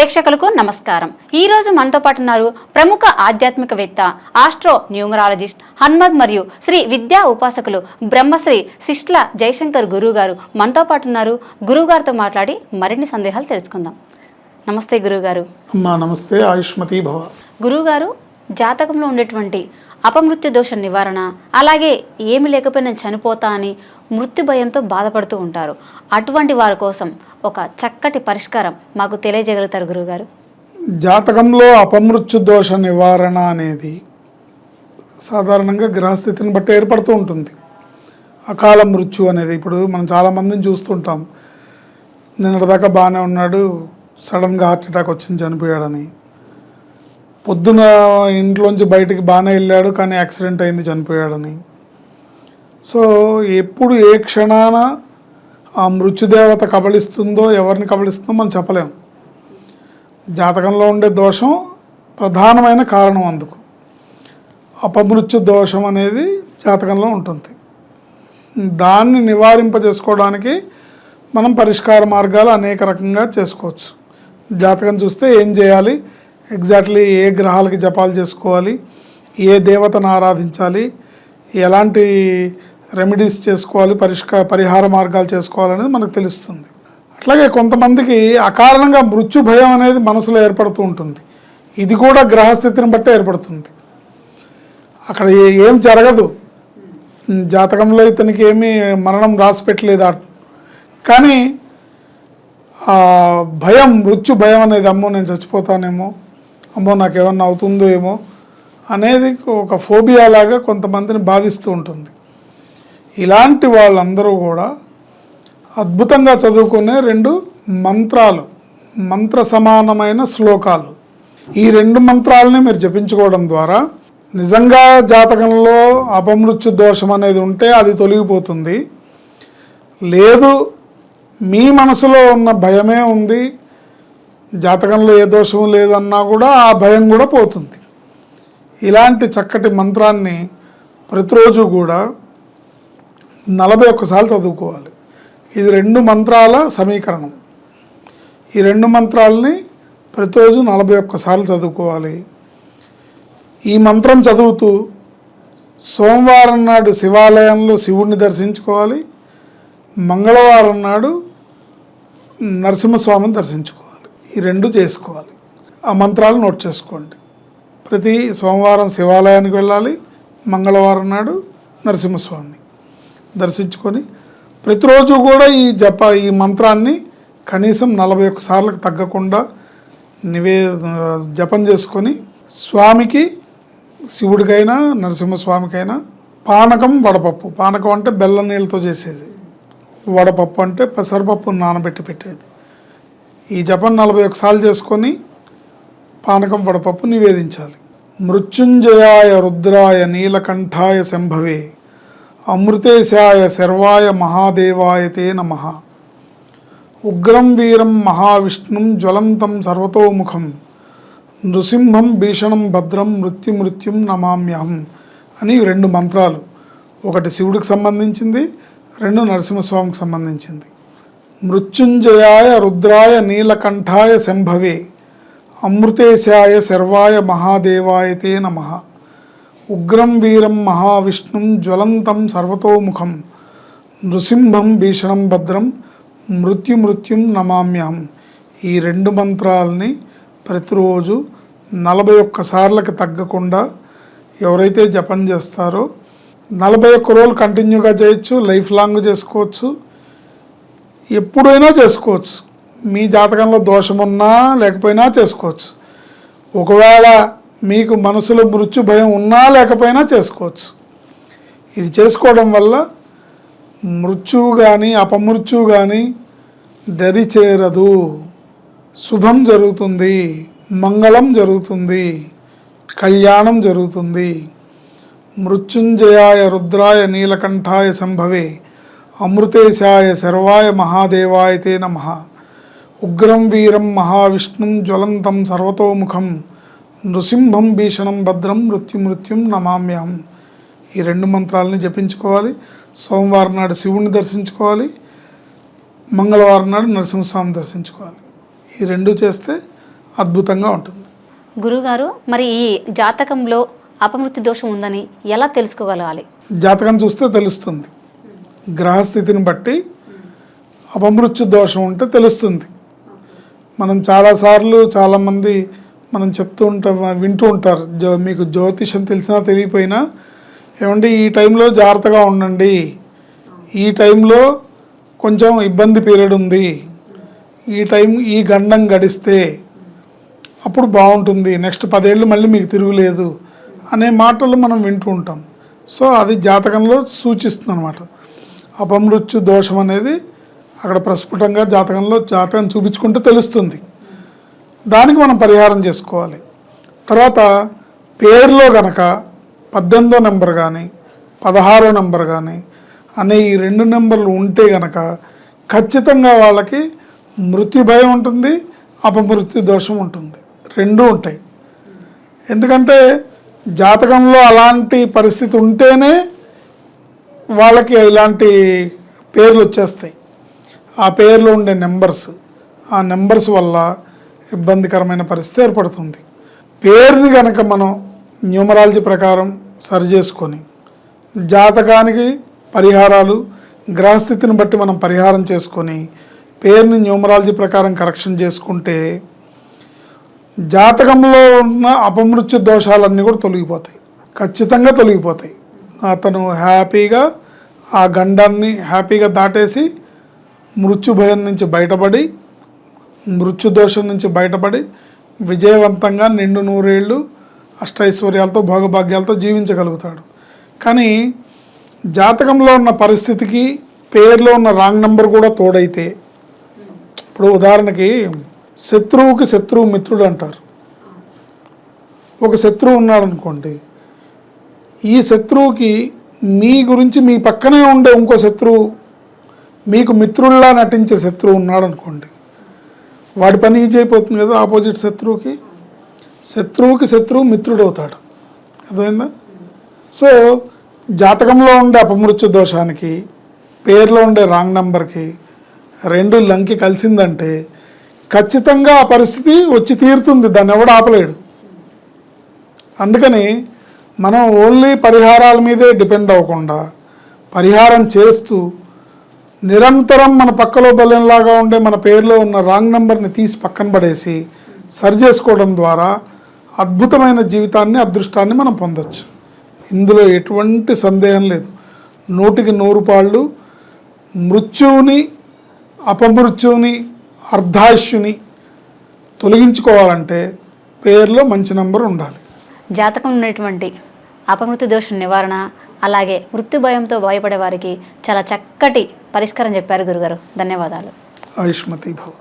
ప్రేక్షకులకు నమస్కారం. ఈ రోజు మనతో పాటు ఉన్నారు ప్రముఖ ఆధ్యాత్మికవేత్త ఆస్ట్రో న్యూమరాలజిస్ట్ హన్మద్ మరియు శ్రీ విద్యా ఉపాసకులు బ్రహ్మశ్రీ సిస్ట్ల జయశంకర్ గురువు గారు మనతో పాటు ఉన్నారు. గురువు గారితో మాట్లాడి మరిన్ని సందేహాలు తెలుసుకుందాం. నమస్తే గురువుగారు. అమ్మా నమస్తే. ఆయుష్మతి భవ. గురువుగారు జాతకంలో ఉండేటువంటి అపమృత్యు దోష నివారణ అలాగే ఏమి లేకపోయినా చనిపోతా అని మృత్యు భయంతో బాధపడుతూ ఉంటారు. అటువంటి వారి కోసం ఒక చక్కటి పరిష్కారం మాకు తెలియజేయగలుగుతారు గురువుగారు. జాతకంలో అపమృత్యు దోష నివారణ అనేది సాధారణంగా గ్రహస్థితిని బట్టి ఏర్పడుతూ ఉంటుంది. అకాల మృత్యు అనేది ఇప్పుడు మనం చాలామందిని చూస్తుంటాం. నిన్నటిదాకా బాగానే ఉన్నాడు సడన్గా హార్ట్ అటాక్ వచ్చింది చనిపోయాడని. పొద్దున ఇంట్లోంచి బయటికి బాగానే వెళ్ళాడు కానీ యాక్సిడెంట్ అయింది చనిపోయాడని. సో ఎప్పుడు ఏ క్షణాన ఆ మృత్యుదేవత కబళిస్తుందో ఎవరిని కబళిస్తుందో మనం చెప్పలేము. జాతకంలో ఉండే దోషం ప్రధానమైన కారణం అందుకు. అపమృత్యు దోషం అనేది జాతకంలో ఉంటుంది. దాన్ని నివారింపజేసుకోవడానికి మనం పరిష్కార మార్గాలు అనేక రకంగా చేసుకోవచ్చు. జాతకం చూస్తే ఏం చేయాలి? ఎగ్జాక్ట్లీ ఏ గ్రహాలకి జపాలు చేసుకోవాలి? ఏ దేవతను ఆరాధించాలి? ఎలాంటి రెమెడీస్ చేసుకోవాలి పరిష్కా పరిహార మార్గాలు చేసుకోవాలనేది మనకు తెలుస్తుంది. అట్లాగే కొంతమందికి అకారణంగా మృత్యు భయం అనేది మనసులో ఏర్పడుతూ ఉంటుంది. ఇది కూడా గ్రహస్థితిని బట్టే ఏర్పడుతుంది. అక్కడ ఏం జరగదు. జాతకంలో ఇతనికి ఏమీ మరణం రాసి పెట్టలేదు కానీ భయం మృత్యు భయం అనేది అమ్మో నేను చచ్చిపోతానేమో అమ్మో నాకు ఏమన్నా అవుతుందో ఏమో అనేది ఒక ఫోబియా లాగా కొంతమందిని బాధిస్తూ ఉంటుంది. ఇలాంటి వాళ్ళందరూ కూడా అద్భుతంగా చదువుకునే రెండు మంత్రాలు మంత్ర సమానమైన శ్లోకాలు. ఈ రెండు మంత్రాలని మీరు జపించుకోవడం ద్వారా నిజంగా జాతకంలో అపమృత్యు దోషం అనేది ఉంటే అది తొలగిపోతుంది. లేదు మీ మనసులో ఉన్న భయమే ఉంది జాతకంలో ఏ దోషం లేదన్నా కూడా ఆ భయం కూడా పోతుంది. ఇలాంటి చక్కటి మంత్రాన్ని ప్రతిరోజు కూడా నలభై ఒక్కసార్లు చదువుకోవాలి. ఇది రెండు మంత్రాల సమీకరణం. ఈ రెండు మంత్రాలని ప్రతిరోజు నలభై ఒక్కసార్లు చదువుకోవాలి. ఈ మంత్రం చదువుతూ సోమవారం నాడు శివాలయంలో శివుణ్ణి దర్శించుకోవాలి. మంగళవారం నాడు నరసింహస్వామిని దర్శించుకోవాలి. ఈ రెండు చేసుకోవాలి. ఆ మంత్రాలు నోట్ చేసుకోండి. ప్రతి సోమవారం శివాలయానికి వెళ్ళాలి. మంగళవారం నాడు నరసింహస్వామిని. దర్శించుకొని ప్రతిరోజు కూడా ఈ జప ఈ మంత్రాన్ని కనీసం నలభై ఒక్క సార్లకు తగ్గకుండా నివే జపం చేసుకొని స్వామికి శివుడికైనా నరసింహస్వామికైనా పానకం వడపప్పు. పానకం అంటే బెల్లం నీళ్ళతో చేసేది. వడపప్పు అంటే పెసరపప్పు నానబెట్టి పెట్టేది. ఈ జపం నలభై ఒకసార్లు చేసుకొని పానకం వడపప్పు నివేదించాలి. మృత్యుంజయాయ రుద్రాయ నీలకంఠాయ శంభవే. అమృతేశాయ శర్వాయ మహాదేవాయతే నమ. ఉగ్రం వీరం మహావిష్ణుం జ్వలంతం సర్వతోముఖం. నృసింహం భీషణం భద్రం మృత్యుమృత్యుం నమామ్యహం అని రెండు మంత్రాలు. ఒకటి శివుడికి సంబంధించింది రెండు నరసింహస్వామికి సంబంధించింది. మృత్యుంజయాయ రుద్రాయ నీలకంఠాయ శంభవే. అమృతేశాయ శర్వాయ మహాదేవాయతే నమ. ఉగ్రం వీరం మహావిష్ణుం జ్వలంతం సర్వతోముఖం నృసింహం భీషణం భద్రం మృత్యు మృత్యుం నమామ్యహం ఈ రెండు మంత్రాలని ప్రతిరోజు నలభై ఒక్కసార్లకి తగ్గకుండా ఎవరైతే జపం చేస్తారో నలభై ఒక్క రోజులు కంటిన్యూగా చేయొచ్చు లైఫ్ లాంగ్ చేసుకోవచ్చు ఎప్పుడైనా చేసుకోవచ్చు. మీ జాతకంలో దోషమున్నా లేకపోయినా చేసుకోవచ్చు. ఒకవేళ మీకు మనసులో మృత్యు భయం ఉన్నా లేకపోయినా చేసుకోవచ్చు. ఇది చేసుకోవడం వల్ల మృత్యువు కానీ అపమృత్యువు కానీ దరి చేరదు. శుభం జరుగుతుంది మంగళం జరుగుతుంది కళ్యాణం జరుగుతుంది. మృత్యుంజయాయ రుద్రాయ నీలకంఠాయ సంభవే అమృతేశాయ శర్వాయ మహాదేవాయ తే నమ. ఉగ్రం వీరం మహావిష్ణుం జ్వలంతం సర్వతోముఖం నృసింహం భీషణం భద్రం మృత్యుమృత్యుం నమామ్యహం ఈ రెండు మంత్రాలని జపించుకోవాలి. సోమవారం నాడు శివుణ్ణి దర్శించుకోవాలి. మంగళవారం నాడు నరసింహస్వామిని దర్శించుకోవాలి. ఈ రెండు చేస్తే అద్భుతంగా ఉంటుంది. గురుగారు మరి ఈ జాతకంలో అపమృత్యు దోషం ఉందని ఎలా తెలుసుకోగలగాలి? జాతకం చూస్తే తెలుస్తుంది. గ్రహస్థితిని బట్టి అపమృత్యు దోషం ఉంటే తెలుస్తుంది. మనం చాలాసార్లు చాలామంది మనం చెప్తూ ఉంటాం వింటూ ఉంటారు. జో మీకు జ్యోతిషం తెలిసినా తెలియపోయినా ఏమంటే ఈ టైంలో జాగ్రత్తగా ఉండండి. ఈ టైంలో కొంచెం ఇబ్బంది పీరియడ్ ఉంది. ఈ టైం ఈ గండం గడిస్తే అప్పుడు బాగుంటుంది. నెక్స్ట్ పదేళ్ళు మళ్ళీ మీకు తిరుగులేదు అనే మాటలు మనం వింటూ ఉంటాం. సో అది జాతకంలో సూచిస్తుంది అనమాట అపమృత్యు దోషం అనేది అక్కడ ప్రస్ఫుటంగా జాతకంలో జాతకం చూపించుకుంటే తెలుస్తుంది. దానికి మనం పరిహారం చేసుకోవాలి. తర్వాత పేరులో గనక పద్దెనిమిదో నెంబర్ కానీ పదహారో నెంబర్ కానీ అనే ఈ రెండు నెంబర్లు ఉంటే గనక ఖచ్చితంగా వాళ్ళకి మృత్యు భయం ఉంటుంది అపమృత్యు దోషం ఉంటుంది. రెండూ ఉంటాయి. ఎందుకంటే జాతకంలో అలాంటి పరిస్థితి ఉంటేనే వాళ్ళకి ఇలాంటి పేర్లు వచ్చేస్తాయి. ఆ పేర్లో ఉండే నెంబర్స్ ఆ నెంబర్స్ వల్ల ఇబ్బందికరమైన పరిస్థితి ఏర్పడుతుంది. పేరుని కనుక మనం న్యూమరాలజీ ప్రకారం సరి చేసుకొని జాతకానికి పరిహారాలు గ్రహస్థితిని బట్టి మనం పరిహారం చేసుకొని పేరుని న్యూమరాలజీ ప్రకారం కరెక్షన్ చేసుకుంటే జాతకంలో ఉన్న అపమృత్యు దోషాలన్నీ కూడా తొలగిపోతాయి. ఖచ్చితంగా తొలగిపోతాయి. అతను హ్యాపీగా ఆ గండాన్ని హ్యాపీగా దాటేసి మృత్యు భయం నుంచి బయటపడి మృత్యు దోషం నుంచి బయటపడి విజయవంతంగా నిండు నూరేళ్ళు అష్టైశ్వర్యాలతో భోగభాగ్యాలతో జీవించగలుగుతాడు. కానీ జాతకంలో ఉన్న పరిస్థితికి పేరులో ఉన్న రాంగ్ నెంబర్ కూడా తోడైతే ఇప్పుడు ఉదాహరణకి శత్రువుకి శత్రువు మిత్రుడు అంటారు. ఒక శత్రువు ఉన్నాడు అనుకోండి ఈ శత్రువుకి మీ గురించి మీ పక్కనే ఉండే ఇంకో శత్రువు మీకు మిత్రుల్లా నటించే శత్రువు ఉన్నాడు అనుకోండి వాడి పని ఈజీ అయిపోతుంది కదా ఆపోజిట్ శత్రువుకి. శత్రువుకి శత్రువు మిత్రుడు అవుతాడు అర్థమైందా? సో జాతకంలో ఉండే అపమృత్యు దోషానికి పేరులో ఉండే రాంగ్ నంబర్కి రెండు లంకి కలిసిందంటే ఖచ్చితంగా ఆ పరిస్థితి వచ్చి తీరుతుంది. దాన్ని ఎవడు ఆపలేడు. అందుకని మనం ఓన్లీ పరిహారాల మీదే డిపెండ్ అవ్వకుండా పరిహారం చేస్తూ నిరంతరం మన పక్కలో బలంలాగా ఉండే మన పేరులో ఉన్న రాంగ్ నెంబర్ని తీసి పక్కన పడేసి సరి చేసుకోవడం ద్వారా అద్భుతమైన జీవితాన్ని అదృష్టాన్ని మనం పొందొచ్చు. ఇందులో ఎటువంటి సందేహం లేదు. నూటికి నూరు పాళ్ళు మృత్యువుని అపమృత్యువుని అర్ధాయుష్యుని తొలగించుకోవాలంటే పేర్లో మంచి నంబర్ ఉండాలి. జాతకం ఉన్నటువంటి అపమృత్యు దోష నివారణ అలాగే మృత్యు భయంతో భయపడే వారికి చాలా చక్కటి పరిష్కారం చెప్పారు గురుగారు. ధన్యవాదాలు. ఆయుష్మతి భవ.